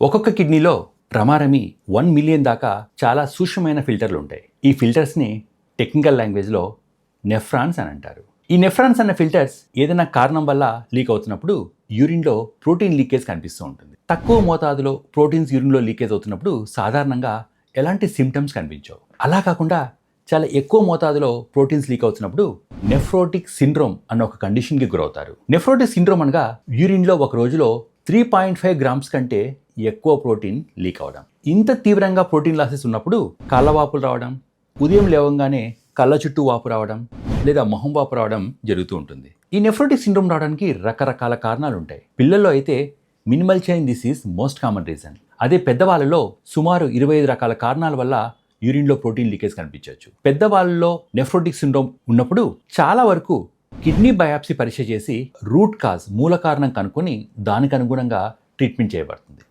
ఒక్కొక్క కిడ్నీలో రమారమి వన్ మిలియన్ దాకా చాలా సూక్ష్మమైన ఫిల్టర్లు ఉంటాయి. ఈ ఫిల్టర్స్ని టెక్నికల్ లాంగ్వేజ్లో నెఫ్రాన్స్ అని అంటారు. ఈ నెఫ్రాన్స్ అన్న ఫిల్టర్స్ ఏదైనా కారణం వల్ల లీక్ అవుతున్నప్పుడు యూరిన్లో ప్రోటీన్ లీకేజ్ కనిపిస్తూ ఉంటుంది. తక్కువ మోతాదులో ప్రోటీన్స్ యూరిన్లో లీకేజ్ అవుతున్నప్పుడు సాధారణంగా ఎలాంటి సిమ్టమ్స్ కనిపించవు. అలా కాకుండా చాలా ఎక్కువ మోతాదులో ప్రోటీన్స్ లీక్ అవుతున్నప్పుడు నెఫ్రోటిక్ సిండ్రోమ్ అన్న ఒక కండిషన్కి గురవుతారు. నెఫ్రోటిక్ సిండ్రోమ్ అనగా యూరిన్లో ఒక రోజులో త్రీ పాయింట్ ఫైవ్ గ్రామ్స్ కంటే ఎక్కువ ప్రోటీన్ లీక్ అవడం. ఇంత తీవ్రంగా ప్రోటీన్ లాసెస్ ఉన్నప్పుడు కళ్ళ వాపులు రావడం ఉదయం లేవగానే కళ్ళ చుట్టూ వాపు రావడం లేదా మొహం వాపు రావడం జరుగుతూ ఉంటుంది. ఈ నెఫ్రోటిక్ సిండ్రోమ్ రావడానికి రకరకాల కారణాలు ఉంటాయి. పిల్లల్లో అయితే minimal change disease most common reason. అదే పెద్దవాళ్ళలో సుమారు ఇరవై ఐదు రకాల కారణాల వల్ల యూరిన్లో ప్రోటీన్ లీకేజ్ కనిపించవచ్చు. పెద్దవాళ్ళలో నెఫ్రోటిక్ సిండ్రోమ్ ఉన్నప్పుడు చాలా వరకు కిడ్నీ బయాప్సీ పరీక్ష చేసి రూట్ కాజ్ మూల కారణం కనుక్కొని దానికి అనుగుణంగా ట్రీట్మెంట్ చేయబడుతుంది.